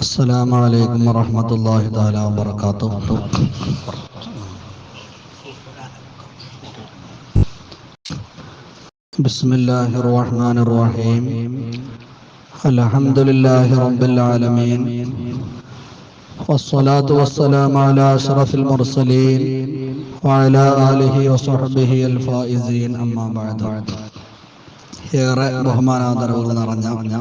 السلام عليكم ورحمة الله تعالى وبركاته بسم الله الرحمن الرحيم الحمد لله رب العالمين والصلاة والسلام على أشرف المرسلين وعلى آله وصحبه الفائزين أما بعد ഏറെ ബഹുമാനാദരവുകൾ നിറഞ്ഞ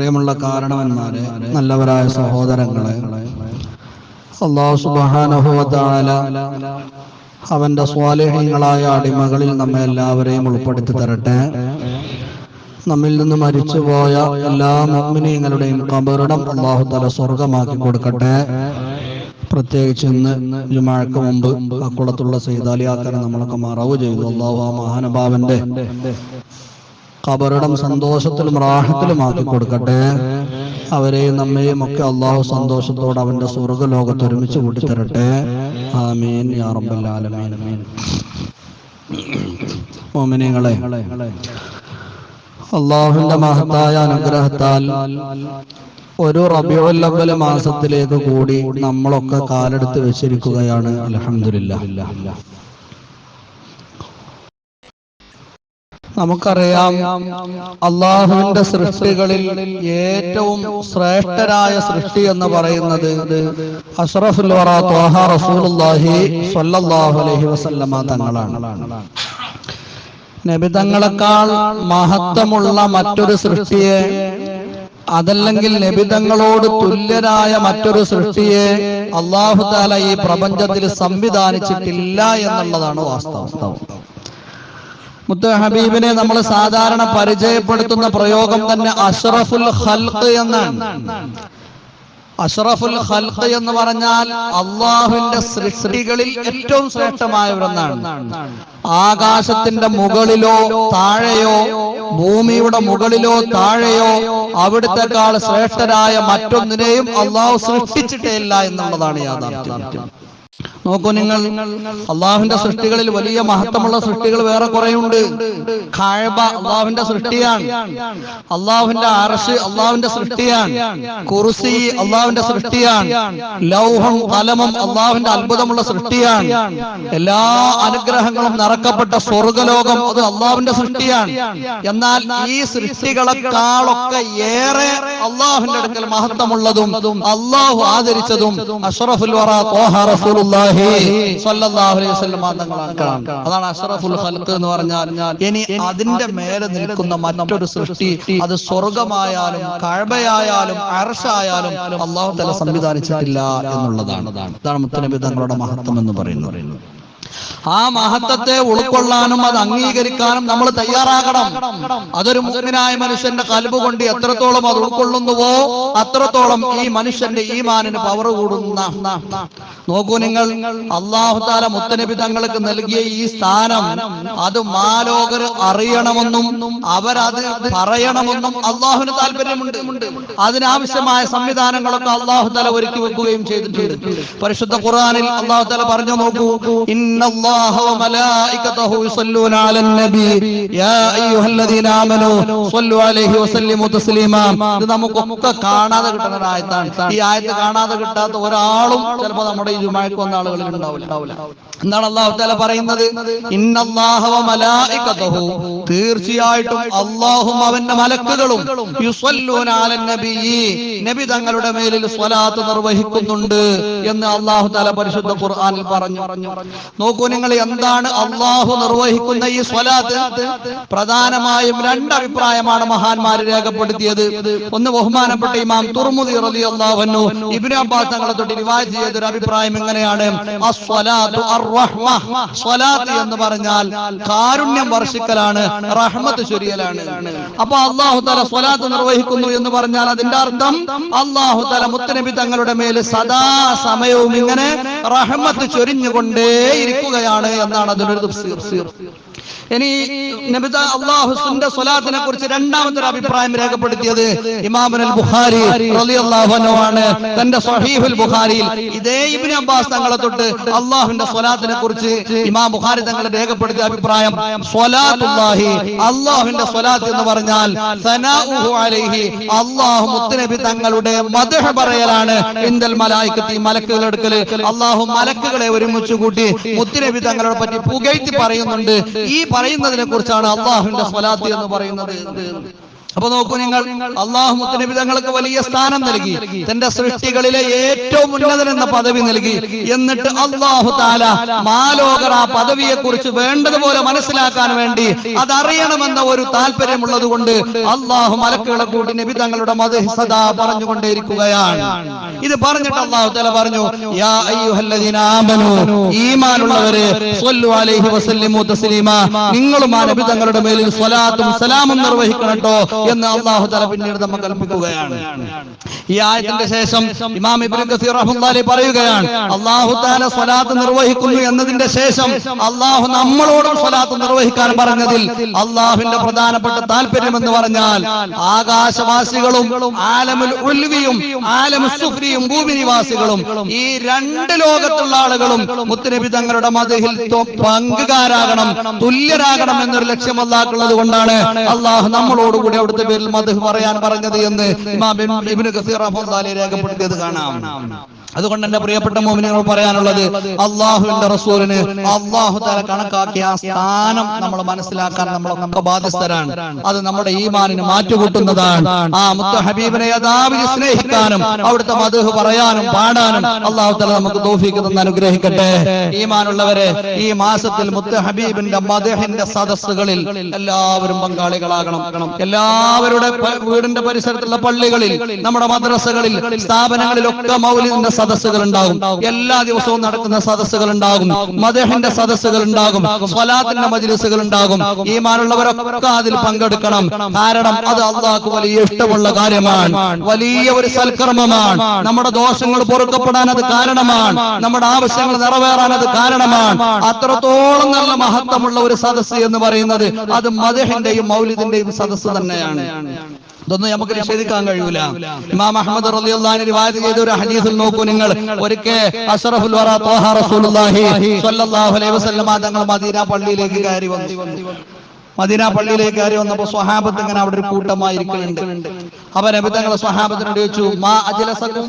പ്രിയമുള്ള കാരണവന്മാരെ നല്ലവരായ സഹോദരങ്ങളെ അള്ളാഹു സുബാനുഭവത്താല അവന്റെ സ്വാലേഹങ്ങളായ അടിമകളിൽ നമ്മെ എല്ലാവരെയും ഉൾപ്പെടുത്തി തരട്ടെ. നമ്മിൽ നിന്ന് മരിച്ചുപോയ എല്ലാ മുഗ്മിനീങ്ങളുടെയും കബറിടം അള്ളാഹു തല സ്വർഗമാക്കി കൊടുക്കട്ടെ. പ്രത്യേകിച്ച് ഇന്ന് ജുമാഴക്ക് മുമ്പ് അക്കുളത്തുള്ള സൈതാലിയാക്കനെ നമ്മളൊക്കെ മറവ് ചെയ്തു. അള്ളാഹു ആ മഹാനുഭാവന്റെ ഖബറിടം സന്തോഷത്തിലും റാഹത്തിലും ആക്കി കൊടുക്കട്ടെ. അവരെയും നമ്മയും ഒക്കെ അള്ളാഹു സന്തോഷത്തോടെ അവന്റെ സ്വർഗ ലോകത്ത് ഒരുമിച്ച് കൂട്ടിത്തരട്ടെ. ആമീൻ യാ റബ്ബൽ ആലമീൻ. അള്ളാഹുവിന്റെ മഹത്തായ അനുഗ്രഹത്താൽ ഒരു റബിയുൽ അവ്വൽ മാസത്തിലേക്ക് കൂടി നമ്മളൊക്കെ കാലെടുത്ത് വെച്ചിരിക്കുകയാണ്. അൽഹംദുലില്ലാ നമുക്കറിയാം അള്ളാഹുവിന്റെ സൃഷ്ടികളിൽ ഏറ്റവും ശ്രേഷ്ഠരായ സൃഷ്ടി എന്ന് പറയുന്നത് അഷ്റഫുൽ റസൂലുള്ളാഹി സ്വല്ലല്ലാഹു അലൈഹി വസല്ലമ തങ്ങളാണ്. നബി തങ്ങളെക്കാൾ മഹത്വമുള്ള മറ്റൊരു സൃഷ്ടിയെ അതല്ലെങ്കിൽ നബിതങ്ങളോട് തുല്യരായ മറ്റൊരു സൃഷ്ടിയെ അള്ളാഹു താല ഈ പ്രപഞ്ചത്തിൽ സംവിധാനിച്ചിട്ടില്ല എന്നുള്ളതാണ് വാസ്തവം. മുത്ത ഹബീബിനെ നമ്മൾ സാധാരണ പരിചയപ്പെടുത്തുന്ന പ്രയോഗം തന്നെ അഷ്റഫുൽ ഹൽക്ക് എന്നാണ്. അഷ്റഫുൽ ഹൽക്ക് എന്ന് പറഞ്ഞാൽ അള്ളാഹുവിന്റെ സൃഷ്ടികളിൽ ഏറ്റവും ശ്രേഷ്ഠമായവരെന്നാണ് ആകാശത്തിന്റെ മുകളിലോ താഴെയോ ഭൂമിയുടെ മുകളിലോ താഴെയോ അവിടുത്തെക്കാൾ ശ്രേഷ്ഠരായ മറ്റൊന്നിനെയും അള്ളാഹു സൃഷ്ടിച്ചിട്ടേ ഇല്ല എന്നുള്ളതാണ് യാഥാർത്ഥ്യം. നോക്കൂ നിങ്ങൾ അള്ളാഹുവിന്റെ സൃഷ്ടികളിൽ വലിയ മഹത്വമുള്ള സൃഷ്ടികൾ വേറെ കുറെ ഉണ്ട് ഖാഴബ അള്ളാഹുവിന്റെ സൃഷ്ടിയാണ്. അള്ളാഹുവിന്റെ അറസ് അള്ളാഹുവിന്റെ സൃഷ്ടിയാണ്. കുറുസി അള്ളാഹുവിന്റെ സൃഷ്ടിയാണ്. ലൗഹം കലമം അള്ളാഹുവിന്റെ അത്ഭുതമുള്ള സൃഷ്ടിയാണ്. എല്ലാ അനുഗ്രഹങ്ങളും നിറക്കപ്പെട്ട സ്വർഗലോകം അത് അള്ളാഹുവിന്റെ സൃഷ്ടിയാണ്. എന്നാൽ ഈ സൃഷ്ടികളെക്കാളൊക്കെ ഏറെ അള്ളാഹുവിന്റെ അടുക്കൽ മഹത്വമുള്ളതും അള്ളാഹു ആദരിച്ചതും അഷറഫുൽ റസൂലുള്ളാഹി അതാണ് അഷ്റഫുൽ ഖൽഖ് എന്ന് പറഞ്ഞാൽ ഇനി അതിന്റെ മേലെ നിൽക്കുന്ന മറ്റൊരു സൃഷ്ടി അത് സ്വർഗമായാലും കഴബയായാലും അർഷായാലും അള്ളാഹു തല സംവിധാനിച്ചിട്ടില്ല എന്നുള്ളതാണ്. അതാണ് മുത്തനബി തങ്ങളുടെ മഹത്വം എന്ന് പറയുന്നത്. ആ മഹത്വത്തെ ഉൾക്കൊള്ളാനും അത് അംഗീകരിക്കാനും നമ്മൾ തയ്യാറാകണം. അതൊരു മുഗ്നായ മനുഷ്യന്റെ കൽബ് കൊണ്ട് എത്രത്തോളം അത് ഉൾക്കൊള്ളുന്നുവോ അത്രത്തോളം ഈ മനുഷ്യന്റെ ഈമാനിന് പവർ കൂടുന്ന. നോക്കൂ നിങ്ങൾ അള്ളാഹുതാല മുത്തനബി തങ്ങൾക്ക് നൽകിയ ഈ സ്ഥാനം അത് മാലോകർ അറിയണമെന്നും അവരത് പറയണമെന്നും അള്ളാഹുവിന് താല്പര്യമുണ്ട്. അതിനാവശ്യമായ സംവിധാനങ്ങളൊക്കെ അള്ളാഹുതാല ഒരുക്കി വെക്കുകയും ചെയ്തിട്ടുണ്ട്. പരിശുദ്ധ ഖുർആനിൽ അള്ളാഹുതാല പറഞ്ഞു നോക്കൂ ഇന്നല്ലാഹ وملائكته يصلون على النبي يا ايها الذين امنوا صلوا عليه وسلموا تسليما ഇത് നമുക്കൊക്കെ കാണാതെ കിട്ടുന്ന ഒരു ആയത്താണ് ഈ ആയത്ത് കാണാതെ കിട്ടാത്ത ഒരാളും ചിലപ്പോൾ നമ്മുടെ ഈ ജുമാക്ക് വന്ന ആളുകളിൽ ഉണ്ടാവില്ല എന്താണ് അള്ളാഹു താല പറയുന്നത് ഇന്നല്ലാഹ വമലായികതഹു തീർച്ചയായിട്ടും അള്ളാഹും അവന്റെ മലക്കുകളും യുസല്ലൂന അലൻ നബിയി നബി തങ്ങളുടെ മേലിൽ സ്വലാത്ത് നിർവഹിക്കുന്നുണ്ട് എന്ന് അള്ളാഹു താല പരിശുദ്ധ ഖുർആനിൽ പറഞ്ഞു നോക്കൂ എന്താണ് അള്ളാഹു നിർവഹിക്കുന്ന ഈ സ്വലാത്ത്? പ്രധാനമായും രണ്ട് അഭിപ്രായമാണ് മഹാന്മാർ രേഖപ്പെടുത്തിയത്. ഒന്ന് ബഹുമാനപ്പെട്ട ഇമാം തുർമുദി റളിയല്ലാഹു ഇബ്നു അബ്ബാസ് തങ്ങളെ തൊട്ട് റിവാജ് ചെയ്ത ഒരു അഭിപ്രായം അർറഹ്മ. സ്വലാത്ത് എന്ന് പറഞ്ഞാൽ കാരുണ്യം വർഷിക്കലാണ് റഹ്മത്ത് ചൊരിയലാണ്. അപ്പൊ അള്ളാഹു തല സ്വലാത്ത് നിർവഹിക്കുന്നു എന്ന് പറഞ്ഞാൽ അതിന്റെ അർത്ഥം അള്ളാഹു തല മുത്തനബി തങ്ങളുടെ മേൽ സദാ സമയവും ഇങ്ങനെ റഹ്മത്ത് ചൊരിഞ്ഞുകൊണ്ടേ ഇരിക്കുകയാണ് എന്നാണ് അതിനൊരു ഇനി നബിത അള്ളാഹുസിന്റെ സ്വലാത്തിനെ കുറിച്ച് രണ്ടാമത്തെ ഒരു അഭിപ്രായം രേഖപ്പെടുത്തിയത് ഇമാമുൽ ബുഖാരി ആണ് തന്റെ സഹീഫുൽ ബുഖാരിയിൽ ഇതേ ഇബ്നു അബ്ബാസ് തങ്ങളെ തൊട്ട് അള്ളാഹുവിന്റെ സ്വലാത്തിനെ കുറിച്ച് ഇമാം ബുഖാരി തങ്ങളെ രേഖപ്പെടുത്തിയ അഭിപ്രായം സ്വലാത്തുല്ലാഹി അള്ളാഹുവിന്റെ സ്വലാത്ത് എന്ന് പറഞ്ഞാൽ സനാഉഹു അലൈഹി അള്ളാഹു മുത്തുനബി തങ്ങളുടെ മദ്ഹ് പറയലാണ്. ഇന്ദൽ മലായിക്കത്തി മലക്കുകൾ എടുക്കൽ അള്ളാഹു മലക്കുകളെ ഒരുമിച്ച് കൂട്ടി മുത്തുനബി തങ്ങളെ പറ്റി പുകഴ്ത്തി പറയുന്നുണ്ട്. ഈ പറയുന്നതിനെ കുറിച്ചാണ് അള്ളാഹുവിന്റെ സ്വലാത്ത് എന്ന് പറയുന്നത്. അപ്പൊ നോക്കൂ നിങ്ങൾ അള്ളാഹു മുത്തനബിതങ്ങൾക്ക് വലിയ സ്ഥാനം നൽകി തന്റെ സൃഷ്ടികളിലെ ഏറ്റവും ഉന്നതൻ എന്ന പദവി നൽകി. എന്നിട്ട് അള്ളാഹു താല മാലോകർ ആ പദവിയെ കുറിച്ച് വേണ്ടതുപോലെ മനസ്സിലാക്കാൻ വേണ്ടി അതറിയണമെന്ന ഒരു താല്പര്യമുള്ളത് കൊണ്ട് അള്ളാഹു മലക്കുകളെ കൂട്ടി നബി തങ്ങളുടെ മത സദാ പറഞ്ഞുകൊണ്ടേയിരിക്കുകയാണ്. ഇത് പറഞ്ഞിട്ട് അള്ളാഹു താല പറഞ്ഞു യാ അലൈഹി വസല്ലിമു നിങ്ങളും ആ നബി തങ്ങളുടെ മേലിൽ സ്വലാത്തും സലാമും നിർവഹിക്കണം കേട്ടോ എന്ന് അള്ളാഹു തല പിന്നീട് നമ്മൾ കൽപ്പിക്കുകയാണ് ഈ ആയത്തിന്റെ ശേഷം ഇമാം ഇബ്നു കസീർ റഹ്മത്തുള്ളാഹി പറയുകയാണ് അള്ളാഹു താല സ്വലാത്ത് നിർവഹിക്കുന്നു എന്നതിന്റെ ശേഷം അള്ളാഹു നമ്മളോടും സ്വലാത്ത് നിർവഹിക്കാൻ പറഞ്ഞതിൽ അള്ളാഹുവിന്റെ പ്രധാനപ്പെട്ട താല്പര്യം എന്ന് പറഞ്ഞാൽ ആകാശവാസികളും ആലമുൽ ഉൽവിയും ആലമുൽ സുഫ്രിയും ഭൂമിനിവാസികളും ഈ രണ്ട് ലോകത്തുള്ള ആളുകളും മുത്തുനബി തങ്ങളുടെ മതഹിൽ പങ്കുകാരാകണം തുല്യരാകണം എന്നൊരു ലക്ഷ്യം അള്ളാഹുള്ളത് കൊണ്ടാണ് അള്ളാഹു നമ്മളോടുകൂടി അവിടുത്തെ പേരിൽ മധു പറയാൻ പറഞ്ഞത് എന്ന് രേഖപ്പെടുത്തിയത് കാണാം. അതുകൊണ്ട് എന്റെ പ്രിയപ്പെട്ട മോമിനികൾ പറയാനുള്ളത് അള്ളാഹുവിന്റെ റസൂലിന് അള്ളാഹു തല കണക്കാക്കിയ ആ സ്ഥാനം നമ്മൾ മനസ്സിലാക്കാൻ നമ്മളൊക്കെ ബാധ്യസ്ഥരാണ്. അത് നമ്മുടെ ഈമാനിന് മാറ്റുകൂട്ടുന്നതാണ്. ആ മുത്ത ഹബീബിനെ യഥാവിധി സ്നേഹിക്കാനും അവിടുത്തെ മധുഹ് പറയാനും പാടാനും അള്ളാഹു തല നമുക്ക് തോഫിക്ക് തന്ന് അനുഗ്രഹിക്കട്ടെ. ഈമാനുള്ളവരെ ഈ മാസത്തിൽ മുത്ത ഹബീബിന്റെ മധുഹിന്റെ സദസ്സുകളിൽ എല്ലാവരും പങ്കാളികളാകണം. എല്ലാവരുടെ വീടിന്റെ പരിസരത്തുള്ള പള്ളികളിൽ നമ്മുടെ മദ്രസകളിൽ സ്ഥാപനങ്ങളിലൊക്കെ മൗലിദിന്റെ സദസ്സുകൾ ഉണ്ടാകും എല്ലാ ദിവസവും നടക്കുന്ന സദസ്സുകൾ ഉണ്ടാകും മദഹിന്റെ സദസ്സുകൾ ഉണ്ടാകും സ്വലാത്തിന്റെ മജ്ലിസുകൾ ഉണ്ടാകും ഈ മാനുള്ളവരൊക്കെ അതിൽ പങ്കെടുക്കണം. കാരണം അത് അള്ളാഹ്ക്ക് വലിയ ഇഷ്ടമുള്ള കാര്യമാണ്. വലിയ ഒരു സൽക്കർമ്മമാണ്. നമ്മുടെ ദോഷങ്ങൾ പൊറുക്കപ്പെടാൻ അത് കാരണമാണ്. നമ്മുടെ ആവശ്യങ്ങൾ നിറവേറാൻ അത് കാരണമാണ്. അത്രത്തോളം നല്ല മഹത്വമുള്ള ഒരു സദസ്സ് എന്ന് പറയുന്നത് അത് മദഹിന്റെയും മൗലിദിന്റെയും സദസ്സ് തന്നെയാണ്. ഇതൊന്നും നമുക്ക് നിഷേധിക്കാൻ കഴിയൂല. ഇമാം അഹമ്മദ് റളിയല്ലാഹു റിവായത്ത് ചെയ്ത ഒരു ഹദീസിൽ നോക്കൂ നിങ്ങൾ. ഒരിക്കൽ അഷ്റഫുൽ വറ ത്വാഹ റസൂലുള്ളാഹി സ്വല്ലല്ലാഹു അലൈഹി വസല്ലം തങ്ങൾ മദീന പള്ളിയിലേക്ക് കയറി വന്നു. മദീന പള്ളിയിലേക്ക് കയറി വന്നപ്പോ സ്വഹാബത്ത് ഇങ്ങനെ അവിടെ ഒരു കൂട്ടമായി ഇരിക്കുന്നുണ്ട് അപ്പൊ നബി തങ്ങളെ സ്വഹാബത്തിനോട് ചോദിച്ചു മാ അജലസക്കും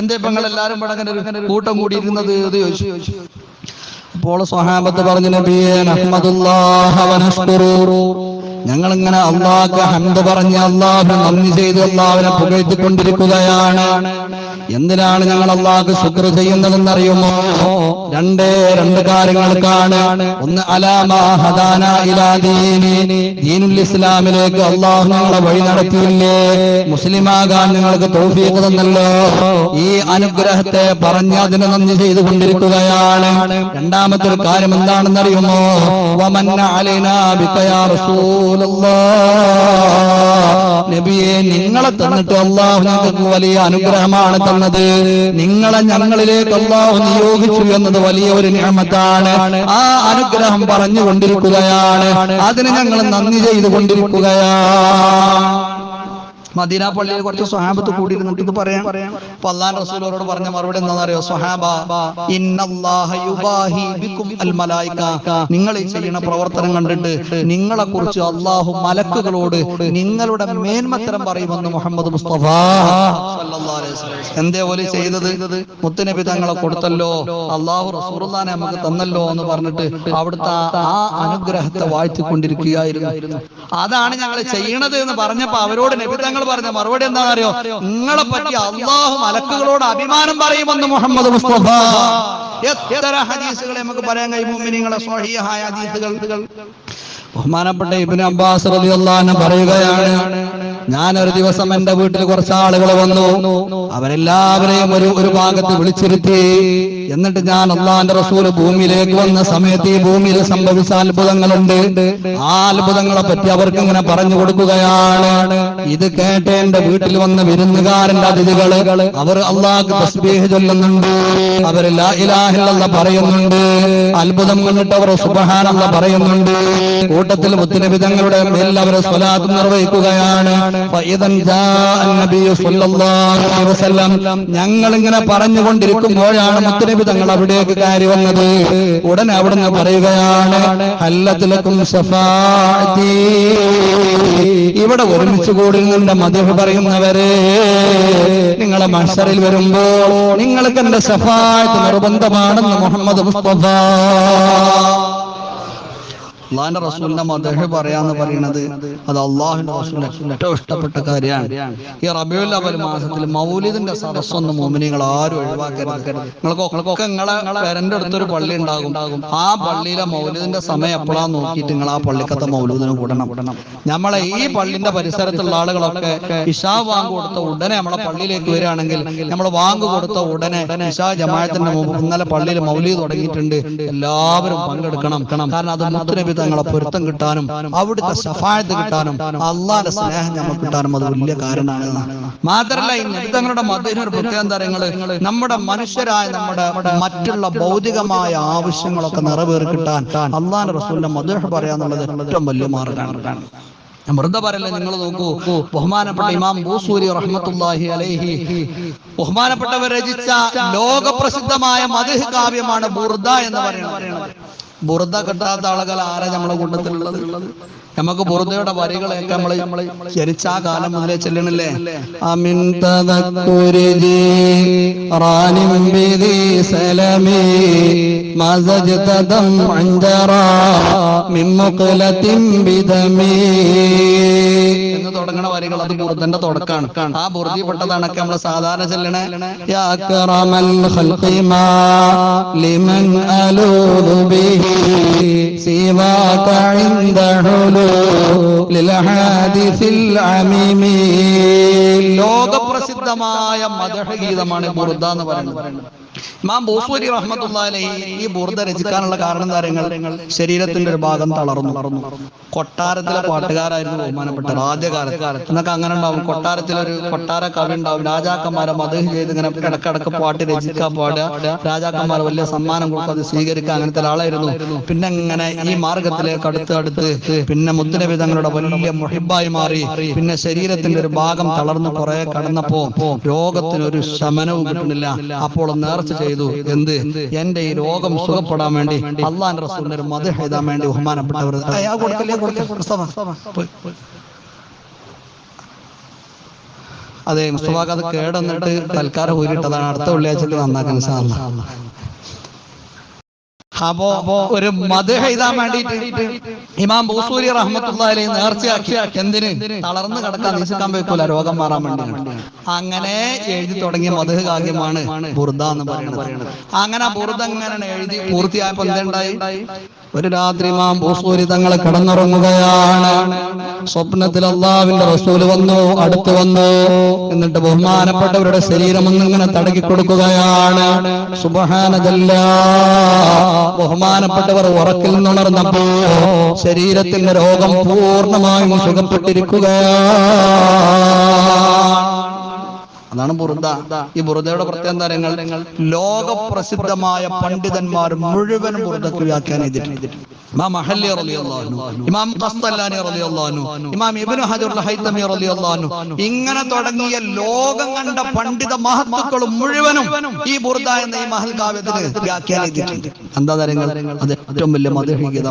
എന്തേ ഇപ്പൊ നിങ്ങൾ എല്ലാരും ഇവിടെ ഇങ്ങനെ ഒരു കൂട്ടം കൂടി ഇരുന്നത് ഇത് ചോദിച്ചു. അപ്പോൾ സ്വഹാബത്ത് പറഞ്ഞു നബിയെ നഹ്മദുല്ലാഹ വനഷ്കുറു ഞങ്ങൾ ഇങ്ങനെ അള്ളാഹ് ഹംദ് പറഞ്ഞ് അള്ളാഹു നന്ദി ചെയ്ത് അള്ളാഹുവിനെ പുകഴ്ത്തിക്കൊണ്ടിരിക്കുകയാണ്. എന്തിനാണ് ഞങ്ങൾ അള്ളാഹ്ക്ക് ശുക്ർ ചെയ്യുന്നതെന്നറിയുമോ? രണ്ടേ രണ്ട് കാര്യങ്ങൾക്കാണ് ഒന്ന് അലാമ ഹദാന ഇലാ ദീനി. ദീനുൽ ഇസ്ലാമിലേക്ക് അള്ളാഹു ഞങ്ങളെ വഴി നടത്തിയില്ലേ? മുസ്ലിമാകാൻ ഞങ്ങൾക്ക് തൗഫീഖ് തന്നല്ലോ. ഈ അനുഗ്രഹത്തെ പറഞ്ഞ് അതിനെ നന്ദി ചെയ്തുകൊണ്ടിരിക്കുകയാണ്. രണ്ടാമത്തെ ഒരു കാര്യം എന്താണെന്ന് അറിയുമോ നബിയെ നിങ്ങളെ തന്നിട്ട് അള്ളാഹു ഞങ്ങൾക്ക് വലിയ അനുഗ്രഹമാണ് തന്നത്. നിങ്ങളെ ഞങ്ങളിലേക്ക് അള്ളാഹു നിയോഗിച്ചു എന്നത് വലിയ ഒരു നിയമത്താണ്. ആ അനുഗ്രഹം പറഞ്ഞുകൊണ്ടിരിക്കുകയാണ്. അതിന് ഞങ്ങൾ നന്ദി ചെയ്തുകൊണ്ടിരിക്കുകയാണ്. മദീന പള്ളിയിൽ കുറച്ച് സ്വഹാബത്ത് കൂടിയിരുന്നിട്ട് ഇത് പറയാം. അപ്പൊ അള്ളാൻ റസൂലോട് പറഞ്ഞ മറുപടി എന്താണെന്നറിയോ? സ്വഹാബ നിങ്ങൾ ഈ ചെയ്യുന്ന പ്രവർത്തനം കണ്ടിട്ട് നിങ്ങളെ കുറിച്ച് അള്ളാഹു മലക്കുകളോട് നിങ്ങളുടെ മേന്മത്തരം പറയുമെന്ന് മുഹമ്മദ് മുസ്തഫ. എന്തേ പോലെ ചെയ്തത്? മുത്തനബി തങ്ങളെ കൊടുത്തല്ലോ. അള്ളാഹു റസൂറുല്ലാനെ നമുക്ക് തന്നല്ലോ എന്ന് പറഞ്ഞിട്ട് അവിടുത്തെ ആ- ആ അനുഗ്രഹത്തെ വാഴ്ത്തിക്കൊണ്ടിരിക്കുകയായിരുന്നു. അതാണ് ഞങ്ങൾ ചെയ്യണത് എന്ന് പറഞ്ഞപ്പോ അവരോട് നബി തങ്ങൾ പറഞ്ഞ മറുപടി എന്താണെന്ന് അറിയോ നിങ്ങളെ പറ്റി അള്ളാഹു മലക്കുകളോട് അഭിമാനം പറയുമെന്ന് മുഹമ്മദ് മുസ്തഫ. എത്ര ഹദീസുകൾ നമുക്ക് പറയാൻ കഴിയും? നിങ്ങളെ സ്വഹീഹായ ഹദീസുകൾ. ബഹുമാനപ്പെട്ട ഇബിൻ അബ്ബാസ് പറയുകയാണ് ഞാനൊരു ദിവസം എന്റെ വീട്ടിൽ കുറച്ച് ആളുകൾ വന്നു. അവരെല്ലാവരെയും ഒരു ഒരു ഭാഗത്ത് വിളിച്ചിരുത്തി. എന്നിട്ട് ഞാൻ അള്ളാന്റെ റസൂൽ ഭൂമിയിലേക്ക് വന്ന സമയത്ത് ഈ ഭൂമിയിൽ സംഭവിച്ച അത്ഭുതങ്ങളുണ്ട്. ആ അത്ഭുതങ്ങളെ പറ്റി അവർക്ക് ഇങ്ങനെ പറഞ്ഞു കൊടുക്കുകയാണ്. ഇത് കേട്ട എന്റെ വീട്ടിൽ വന്ന വിരുന്നുകാരന്റെ അതിഥികൾ അവർ അള്ളാഹ് തസ്ബീഹ് ചൊല്ലുന്നുണ്ട്. ഇല്ലല്ലാഹ് പറയുന്നുണ്ട്. അത്ഭുതം കണ്ടിട്ട് അവർ സുബ്ഹാനല്ലാഹ് പറയുന്നുണ്ട്. കൂട്ടത്തിൽ മുത്തുനബി തങ്ങളുടെ മേൽ അവരെ സ്വലാത്ത് നിർവഹിക്കുകയാണ്. ഞങ്ങൾ ഇങ്ങനെ പറഞ്ഞുകൊണ്ടിരിക്കുമ്പോഴാണ് മുത്തലിബി തങ്ങൾ അവിടേക്ക് കയറി വന്നത്. ഉടനെ അവിടുന്ന് പറയുകയാണ് ഇവിടെ ഒരുമിച്ച് കൂടി നിന്റെ മധു പറയുന്നവരെ നിങ്ങളെ മഷറിൽ വരുമ്പോൾ നിങ്ങൾക്ക് എന്റെ സഫായത്ത് നിർബന്ധമാണെന്ന് മുഹമ്മദ് മുസ്തഫ. അള്ളാഹിന്റെ റസൂലിന്റെ മദഹ് പറയാന്ന് പറയുന്നത് അത് അള്ളാഹിന്റെ റസൂലിന് ഏറ്റവും ഇഷ്ടപ്പെട്ട കാര്യമാണ്. ഈ റബിയുൽ അവൽ മാസത്തിൽ മൗലിദിന്റെ സദസ്സൊന്നും മോമിനികൾ ആരും ഒഴിവാക്കരുത്. നിങ്ങളെ പേരന്റെ അടുത്തൊരു പള്ളി ഉണ്ടാകും. ആ പള്ളിയിലെ മൗലിദിന്റെ സമയം എപ്പോഴാന്ന് നോക്കിയിട്ട് നിങ്ങൾ ആ പള്ളിക്കത്തെ മൗലൂദിന് കൂടണം? നമ്മളെ ഈ പള്ളിന്റെ പരിസരത്തുള്ള ആളുകളൊക്കെ ഇഷാ വാങ്ക് കൊടുത്ത ഉടനെ നമ്മളെ പള്ളിയിലേക്ക് വരികയാണെങ്കിൽ നമ്മൾ വാങ്ക് കൊടുത്ത ഉടനെ ഇഷാ ജമാഅത്തിന്റെ ഇന്നലെ പള്ളിയിൽ മൗലി തുടങ്ങിയിട്ടുണ്ട്. എല്ലാവരും പങ്കെടുക്കണം. കാരണം അത് മുത്തുനബി തങ്ങളെ പൊരുത്തം കിട്ടാനും അവിടുത്തെ സഫായത്ത് കിട്ടാനും അള്ളാന്റെ സ്നേഹം നമുക്ക് കിട്ടാനും അത് വലിയ കാരണമാണ് മാത്രല്ല ഈ നബി തങ്ങളുടെ പ്രത്യേകം തരങ്ങൾ നമ്മുടെ മനുഷ്യരായ നമ്മുടെ മറ്റുള്ള ഭൗതികമായ ആവശ്യങ്ങളൊക്കെ നിറവേറി കിട്ടാൻ അള്ളാന്റെ റസൂലിന്റെ മധുഹ പറയാന്നുള്ളത് ഏറ്റവും വലിയ മാർഗമാണ്. വെറുതെ പറയല്ലേ നിങ്ങൾ നോക്കൂ ബഹുമാനപ്പെട്ട ഇമാം ബൂസൂരി റഹ്മത്തുള്ളാഹി അലൈഹി ബഹുമാനപ്പെട്ടവർ രചിച്ച ലോകപ്രസിദ്ധമായ മധുഹ് കാവ്യമാണ് ബുർദ എന്ന് പറയുന്നത്. ബുർദ കിട്ടാത്ത ആളുകൾ ആരാ നമ്മളെ കൂട്ടത്തിലുള്ളത്? നമുക്ക് ബുർദയുടെ വരികളൊക്കെ നമ്മൾ ജനിച്ച ആ കാലം മുതലേ ചെല്ലണല്ലേ? അമിൻ സലമി മസജ്തദം അഞ്ചറ ബിദമി എന്ന് തുടങ്ങണ വരികൾ അത് ബുർദന്റെ തുടക്കാണ്. ആ ബുർദിപ്പെട്ടതാണൊക്കെ നമ്മൾ സാധാരണ ചെല്ലണേ. യാ ഖൽഖി മാ ലിമൻ അലൂദു ബിഹി. സിവാക ലോകപ്രസിദ്ധമായ മദഹ ഗീതമാണ് ബുർദ എന്ന് പറയുന്നത്. ഇമാം ബൂസൂരി റഹ്മത്തുള്ളാലെ ഈ ബുർദ രചിക്കാനുള്ള കാരണം താരങ്ങൾ ശരീരത്തിന്റെ ഒരു ഭാഗം തളർന്നു. തളർന്നു. കൊട്ടാരത്തിലെ പാട്ടുകാരായിരുന്നു ബഹുമാനപ്പെട്ട ആദ്യകാലത്ത് എന്നൊക്കെ അങ്ങനെ ഉണ്ടാവും. കൊട്ടാരത്തിലൊരു കൊട്ടാര കവി ഉണ്ടാവും. രാജാക്കന്മാരെ മതം ചെയ്ത് ഇങ്ങനെ ഇടക്കിടക്ക് പാട്ട് രചിക്കാൻ പാടുക. രാജാക്കന്മാർ വലിയ സമ്മാനം കൊടുക്കും അത് സ്വീകരിക്കുക അങ്ങനത്തെ ഒരാളായിരുന്നു. പിന്നെ ഇങ്ങനെ ഈ മാർഗത്തിലേക്ക് അടുത്ത് അടുത്ത് പിന്നെ മുത്തുനബി തങ്ങളുടെ വലിയ മുഹിബായി മാറി. പിന്നെ ശരീരത്തിന്റെ ഒരു ഭാഗം തളർന്ന് കുറെ കടന്നപ്പോ രോഗത്തിനൊരു ശമനവും കിട്ടുന്നില്ല. അപ്പോൾ നേർച്ച ചെയ്തു. എന്ത്? എന്റെ ഈ രോഗം സുഖപ്പെടാൻ വേണ്ടി അള്ളാൻ റസൂലിന്റെ ഒരു മത എഴുതാൻ വേണ്ടി ബഹുമാനപ്പെട്ടവർ. അതെ മുസ്തഫാക്ക് അത് കേടന്നിട്ട് തൽക്കാലം ഊരിട്ടതാണ് അടുത്ത വെള്ളിയാഴ്ച നന്നാക്കാൻ സാധിക്കും അപ്പോ ഒരു മത് എഴുതാൻ വേണ്ടിയിട്ട് ഇമാം ബൂസൂരി റഹ്മത്തുള്ളാഹി നേർച്ചയാക്കി. എന്തിന്? തളർന്ന് കിടക്കാൻ നിശ്ചിക്കാൻ വെക്കൂല രോഗം മാറാൻ വേണ്ടി അങ്ങനെ എഴുതി തുടങ്ങിയ മധു കാവ്യമാണ് ബുർദ എന്ന് പറയുന്നത്. അങ്ങനെ ബുർദ ഇങ്ങനെ എഴുതി പൂർത്തിയായപ്പോ എന്തുണ്ടായി ഒരു രാത്രി മാം ഭൂസൂരി തങ്ങളെ കിടന്നുറങ്ങുകയാണ്. സ്വപ്നത്തിൽ അള്ളാവിന്റെ റസൂൽ വന്നു അടുത്തു വന്നു. എന്നിട്ട് ബഹുമാനപ്പെട്ടവരുടെ ശരീരം ഒന്നിങ്ങനെ തടകി കൊടുക്കുകയാണ്. സുബഹാനതല്ല ബഹുമാനപ്പെട്ടവർ ഉറക്കിൽ നിന്നുണർന്നപ്പോ ശരീരത്തിന്റെ രോഗം പൂർണമായും സുഖപ്പെട്ടിരിക്കുകയാണ്. അതാണ് ബുറുദ ഈ ബുറുദയുടെ പ്രത്യേകം തരങ്ങൾ ലോകപ്രസിദ്ധമായ പണ്ഡിതന്മാർ മുഴുവൻ ബുറുദക്ക് വ്യാഖ്യാനം ചെയ്തിട്ടുണ്ട്. ഇമാം അഹല്ലി റളിയല്ലാഹു ഇമാം ഖസ്തല്ലാനി റളിയല്ലാഹു ഇമാം ഇബ്നു ഹജർ ഹൈതമി റളിയല്ലാഹു ഇങ്ങനെ തുടങ്ങിയ ലോകം കണ്ട പണ്ഡിത മഹത്തുക്കളും മുഴുവനും ഈ ബുർദ എന്ന ഈ മഹൽ കാവ്യത്തിന് വ്യാഖ്യാനം ചെയ്തിട്ടുണ്ട്. എന്താ തരങ്ങൾ അത് ഏറ്റവും വലിയ അള്ളാഹുന്റെ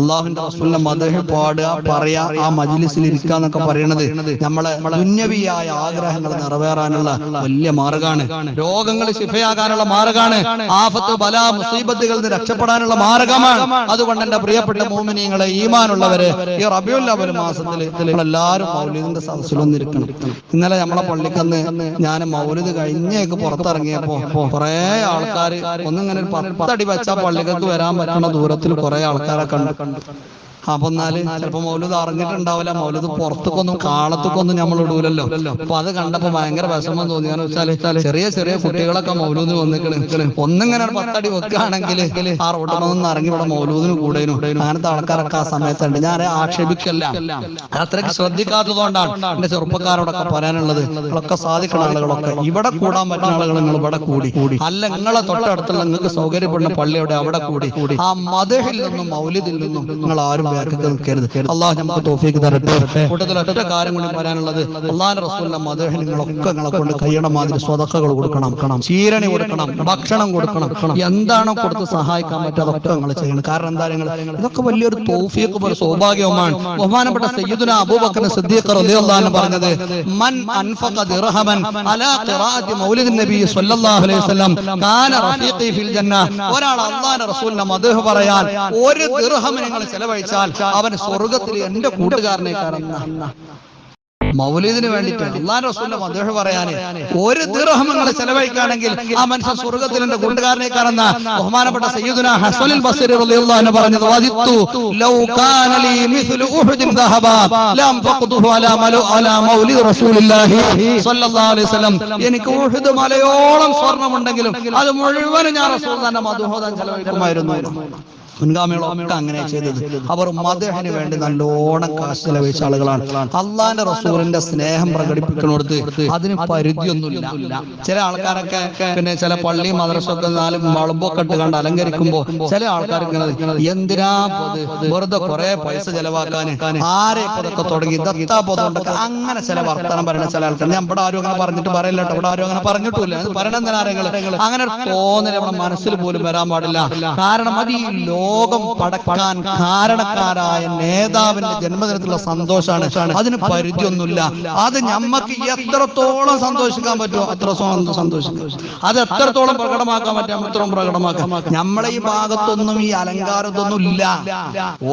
അള്ളാഹുവിന്റെ റസൂലിന്റെ മധുഹ പാടുക പറയാ ആ മജ്ലിസിൽ ഇരിക്കുക എന്നൊക്കെ പറയുന്നത് നമ്മളെ ദുന്യവിയായ ആഗ്രഹങ്ങൾ നിറവേറാനുള്ള വലിയ മാർഗാണ്. രോഗങ്ങൾ ശിഫയാകാനുള്ള മാർഗാണ്. ആഫത്ത് ബല മുസീബത്തുകളിൽ നിന്ന് രക്ഷപ്പെടാനുള്ള മാർഗമാണ്. അതുകൊണ്ട് എന്റെ പ്രിയപ്പെട്ട മോമിനിയങ്ങളെ ഈമാനുള്ളവര് ഈ റബിയുൽ അവൽ മാസത്തിൽ എല്ലാവരും മൗലിദിന്റെ സദസ്സിൽ വന്നിരിക്കണം ഇന്നലെ നമ്മളെ പള്ളിക്കന്ന് ഞാൻ മൗലിദ് കഴിഞ്ഞേക്ക് പുറത്തിറങ്ങിയപ്പോ കുറെ ആൾക്കാർ ഒന്നിങ്ങനെ പത്തടി വെച്ച പള്ളികൾക്ക് വരാൻ പറ്റുന്ന ദൂരത്തിൽ കുറെ ആൾക്കാരെ കണ്ടു. അപ്പൊ എന്നാൽ ചിലപ്പോ മൗലൂദ് അറിഞ്ഞിട്ടുണ്ടാവില്ല മൗലൂദ് പുറത്തേക്കൊന്നും കാളത്തേക്കൊന്നും നമ്മൾ ഇടൂലല്ലോ. അപ്പൊ അത് കണ്ടപ്പോ ഭയങ്കര വിഷമം തോന്നി. കാരണം വെച്ചാൽ ചെറിയ ചെറിയ കുട്ടികളൊക്കെ മൗലൂദിന് വന്നിക്കണ്. ഒന്നിങ്ങനെ പത്തടി വെക്കുകയാണെങ്കിൽ ആ റോഡിൽ നിന്ന് ഇറങ്ങി ഇവിടെ മൗലൂദിന് കൂടെ അങ്ങനത്തെ ആൾക്കാരൊക്കെ ആ സമയത്തുണ്ട് ഞാൻ ആക്ഷേപിക്കല്ല. അത് അത്രയ്ക്ക് ശ്രദ്ധിക്കാത്തതുകൊണ്ടാണ് എന്റെ ചെറുപ്പക്കാരോടൊക്കെ പറയാനുള്ളത്. നിങ്ങളൊക്കെ സാധിക്കുന്ന ആളുകളൊക്കെ ഇവിടെ കൂടാൻ പറ്റുന്ന ആളുകൾ നിങ്ങൾ ഇവിടെ കൂടി. കൂടി. അല്ല നിങ്ങളെ തൊട്ടടുത്തുള്ള നിങ്ങൾക്ക് സൗകര്യപ്പെടുന്ന പള്ളിയുടെ അവിടെ കൂടി. കൂടി. ആ മതഹിൽ നിന്നും മൗലിദിൽ നിന്നും നിങ്ങൾ ആരും വേർക്കി നിൽക്കരുത് അള്ളാഹ് നമുക്ക് തോഫിക്ക് തരട്ടെ. കൂട്ടത്തിൽ ഒറ്റ കാര്യം കൊണ്ട് പറയാനുള്ളത് അള്ളാഹിന്റെ റസൂലിന്റെ മതഹിൽ നിങ്ങളൊക്കെ നിങ്ങളെ കൊണ്ട് കഴിയണം മാതിരി സ്വതക്കകൾ കൊടുക്കണം. ചീരണി കൊടുക്കണം. ഭക്ഷണം കൊടുക്കണം. എന്താണോ കൊടുത്ത് സഹായിക്കാൻ പറ്റുക അതൊക്കെ നിങ്ങൾ ചെയ്യണം കാരണം എന്താ നിങ്ങൾ ഇതൊക്കെ വലിയൊരു തോഫിയൊക്കെ പോലെ സൗഭാഗ്യവുമാണ് ബഹുമാനപ്പെട്ട സയ്യിദുന അബൂബക്കർ സിദ്ദീഖ് റളിയല്ലാഹു പറഞ്ഞത് മൻ അൻഫഖ ദിർഹമൻ അലാ ഖിറാഅത്തി മൗലിദ് നബി സ്വല്ലല്ലാഹു അലൈഹി വസല്ലം. കാന റഫീഖി ഫിൽ ജന്ന. ഒരാൾ അള്ളാഹുവിന്റെ റസൂലിന്റെ മദ്ഹ് പറയാൻ ഒരു ദിർഹം നിങ്ങൾ ചെലവഴിച്ചാൽ അവൻ സ്വർഗത്തിൽ എന്റെ കൂട്ടുകാരനേക്കാരെന്ന മൗലീദിന് വേണ്ടിയിട്ട് അള്ളാഹ് റസൂലിന്റെ മദ്ഹ് പറയാന് ഒരു ദിർഹം ചെലവഴിക്കാണെങ്കിൽ ചെലവഴിക്കുകയാണെങ്കിൽ ആ മനുഷ്യൻ സ്വർഗത്തിൽ എന്റെ കൂട്ടുകാരനെ കാണുന്ന ബഹുമാനപ്പെട്ട സയ്യിദുന ഹസനുൽ ബസരി റളിയല്ലാഹു അൻഹു പറഞ്ഞു വദിത്തു ലൗ കാന ലീ മിസ്ലു ഉഹുദിൻ ദഹബ ലം ഫഖദുഹു അലാ മലു അലാ മൗലിദ് റസൂലില്ലാഹി സ്വല്ലല്ലാഹു അലൈഹി വസല്ലം. എനിക്ക് ഉഹുദ് മലയോളം സ്വർണമുണ്ടെങ്കിലും അത് മുഴുവനും ഞാൻ റസൂലിന്റെ മദ്ഹോദാൻ ചെലവഴിക്കുമായിരുന്നു മുൻഗാമികളൊക്കെ അങ്ങനെ ചെയ്തത്. അവർ മദഹന് വേണ്ടി നല്ലോണം കാശ് ചെലവഴിച്ച ആളുകളാണ്. അള്ളാന്റെ റസൂലിന്റെ സ്നേഹം പ്രകടിപ്പിക്കണോടത്ത് അതിന് പരിധിയൊന്നുമില്ല. ചില ആൾക്കാരൊക്കെ പിന്നെ ചില പള്ളി മദ്രസൊക്കെ നാലും വളമ്പൊക്കെ ഇട്ട് കണ്ട് അലങ്കരിക്കുമ്പോ ചില ആൾക്കാർ എന്തിനാ? വെറുതെ കുറെ പൈസ ചെലവാക്കാൻ ആരെ ഇതൊക്കെ തുടങ്ങി? ദത്താ പൊതുണ്ടൊക്കെ അങ്ങനെ ചില വർത്തമാനം പറയുന്ന ചില ആൾക്കാർ. ഞാൻ ഇവിടെ ആരും അങ്ങനെ പറഞ്ഞിട്ട് പറയില്ല ഇവിടെ ആരും അങ്ങനെ പറഞ്ഞിട്ടില്ല അത് പറയണ എന്തിനാരെങ്കിലും അങ്ങനെ തോന്നൽ നമ്മുടെ മനസ്സിൽ പോലും വരാൻ പാടില്ല. കാരണം അത് ഈ ലോകം പടക്കാൻ കാരണക്കാരായ നേതാവിന്റെ ജന്മദിനത്തിലുള്ള സന്തോഷമാണ് അതിന് പരിധിയൊന്നുമില്ല. അത് ഞമ്മക്ക് എത്രത്തോളം സന്തോഷിക്കാൻ പറ്റുമോ അത്ര സന്തോഷിക്കാം. അത് എത്രത്തോളം പ്രകടമാക്കാൻ പറ്റും അത്രയും പ്രകടമാക്കാം. നമ്മളെ ഈ ഭാഗത്തൊന്നും ഈ അലങ്കാരത്തൊന്നും ഇല്ല.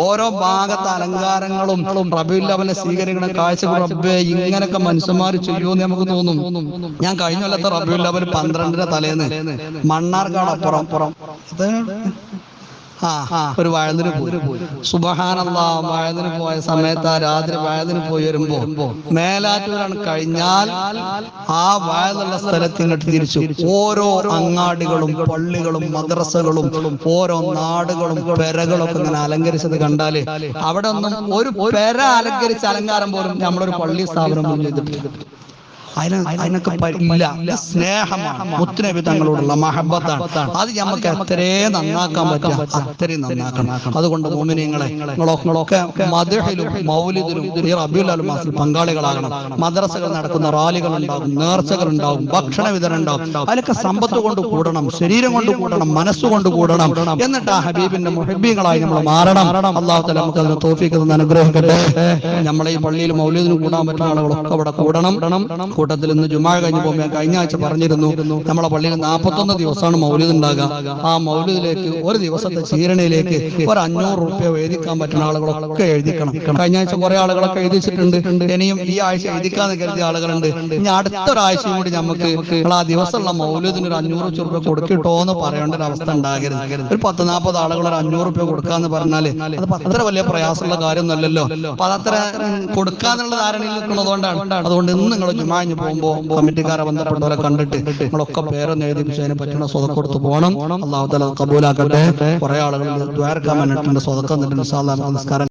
ഓരോ ഭാഗത്ത് അലങ്കാരങ്ങളും റബിയുൽ അവനെ സ്വീകരിക്കുന്ന കാഴ്ചകൾ റബ്ബേ ഇങ്ങനൊക്കെ മനുഷ്യന്മാർ ചെയ്യുമെന്ന് നമുക്ക് തോന്നും. ഞാൻ കഴിഞ്ഞ കൊല്ലത്തെ റബിയുൽ അവൽ പന്ത്രണ്ടിന്റെ തലേന്ന് മണ്ണാർക്കാട് അപ്പുറം അപ്പുറം. ഒരു വഴുതിന് പോയി സുബഹാനല്ല വഴുതിന് പോയ സമയത്ത് ആ രാത്രി വഴുതിന് പോയി വരുമ്പോ മേലാറ്റൂരാണ് കഴിഞ്ഞാൽ ആ വഴുതുള്ള സ്ഥലത്ത് ഇങ്ങോട്ട് തിരിച്ചു. ഓരോ അങ്ങാടികളും പള്ളികളും മദ്രസകളും ഓരോ നാടുകളും പെരകളും ഒക്കെ ഇങ്ങനെ അലങ്കരിച്ചത് കണ്ടാൽ അവിടെ ഒന്നും ഒരു പെര അലങ്കരിച്ച അലങ്കാരം പോലും നമ്മളൊരു പള്ളി സ്ഥാപനം ചെയ്തിട്ടുണ്ട് ചെയ്തിട്ടില്ല. അതിന് അതിനൊക്കെ ഇല്ല. സ്നേഹമാണ്. മുത്തുനബി തങ്ങളോടുള്ള മഹബത്താണ്. അത് നമുക്ക് എത്രേ നന്നാക്കാൻ പറ്റും അത്രയും നന്നാക്കണം. അതുകൊണ്ട് മോമിനിങ്ങളെ നിങ്ങളൊക്കെ മദഹിലും മൗലിദിലും ഈ റബിയുൽ അൽ മാസിൽ പങ്കാളികളാകണം. മദ്രസകൾ നടക്കുന്ന റാലികൾ ഉണ്ടാകും നേർച്ചകൾ ഉണ്ടാകും ഭക്ഷണ വിതരണം ഉണ്ടാകും. അതിലൊക്കെ സമ്പത്ത് കൊണ്ട് കൂടണം ശരീരം കൊണ്ട് കൂടണം മനസ്സുകൊണ്ട് കൂടണം. എന്നിട്ട് ആ ഹബീബിന്റെ മുഹബീങ്ങളായി നമ്മൾ മാറണം. അള്ളാഹു തല നമുക്ക് അതിന് തോഫിക്ക് തന്ന് അനുഗ്രഹിക്കട്ടെ. നമ്മളെ ഈ പള്ളിയിൽ മൗലിദിന് കൂടാൻ പറ്റുന്ന ആളുകളൊക്കെ അവിടെ കൂടണം. കൂട്ടത്തിൽ ഇന്ന് ജുമാ കഴിഞ്ഞ് പോകുമ്പോൾ ഞാൻ കഴിഞ്ഞ ആഴ്ച പറഞ്ഞിരുന്നു നമ്മളെ പള്ളിയിൽ നാൽപ്പത്തൊന്ന് ദിവസമാണ് മൗലിദ് ഉണ്ടാകുക. ആ മൗലിദിലേക്ക് ഒരു ദിവസത്തെ ചീരണയിലേക്ക് ഒരു അഞ്ഞൂറ് റുപ്യ എഴുതിക്കാൻ പറ്റുന്ന ആളുകളൊക്കെ എഴുതിക്കണം. കഴിഞ്ഞ ആഴ്ച കുറെ ആളുകളൊക്കെ എഴുതിച്ചിട്ടുണ്ട്. ഇനിയും ഈ ആഴ്ച എഴുതിക്കാന്ന് കരുതിയ ആളുകളുണ്ട്. ഇനി അടുത്തൊരാഴ്ചയും കൂടി നമുക്ക് ആ ദിവസമുള്ള മൗലിദിന് ഒരു അഞ്ഞൂറ് രൂപ കൊടുക്കിട്ടോ എന്ന് പറയേണ്ട ഒരു അവസ്ഥ ഉണ്ടാകരുത്. ഒരു പത്ത് നാൽപ്പത് ആളുകൾ ഒരു അഞ്ഞൂറ് രൂപ കൊടുക്കാന്ന് പറഞ്ഞാൽ അത് അത്ര വലിയ പ്രയാസമുള്ള കാര്യമൊന്നുമല്ലല്ലോ. അപ്പൊ അതത്ര കൊടുക്കാന്നുള്ള ധാരണയിൽ നിൽക്കുന്നതുകൊണ്ടാണ്. അതുകൊണ്ട് ഇന്ന് നിങ്ങൾ ജുമാഞ്ഞ് പോകുമ്പോൾ കമ്മിറ്റിക്കാരെ ബന്ധപ്പെട്ടവരെ കണ്ടിട്ട് നിങ്ങളൊക്കെ പേരൊന്ന് എഴുതിപ്പിച്ച് അതിന് പറ്റുന്ന സ്വതം കൊടുത്ത് പോകണം. അള്ളാഹു തല കബൂലാക്കട്ടെ. കുറെ ആളുകൾ ദ്വാരക്കാൻ വേണ്ടിട്ടുണ്ട് സ്വതക്കം നിസ്കാരം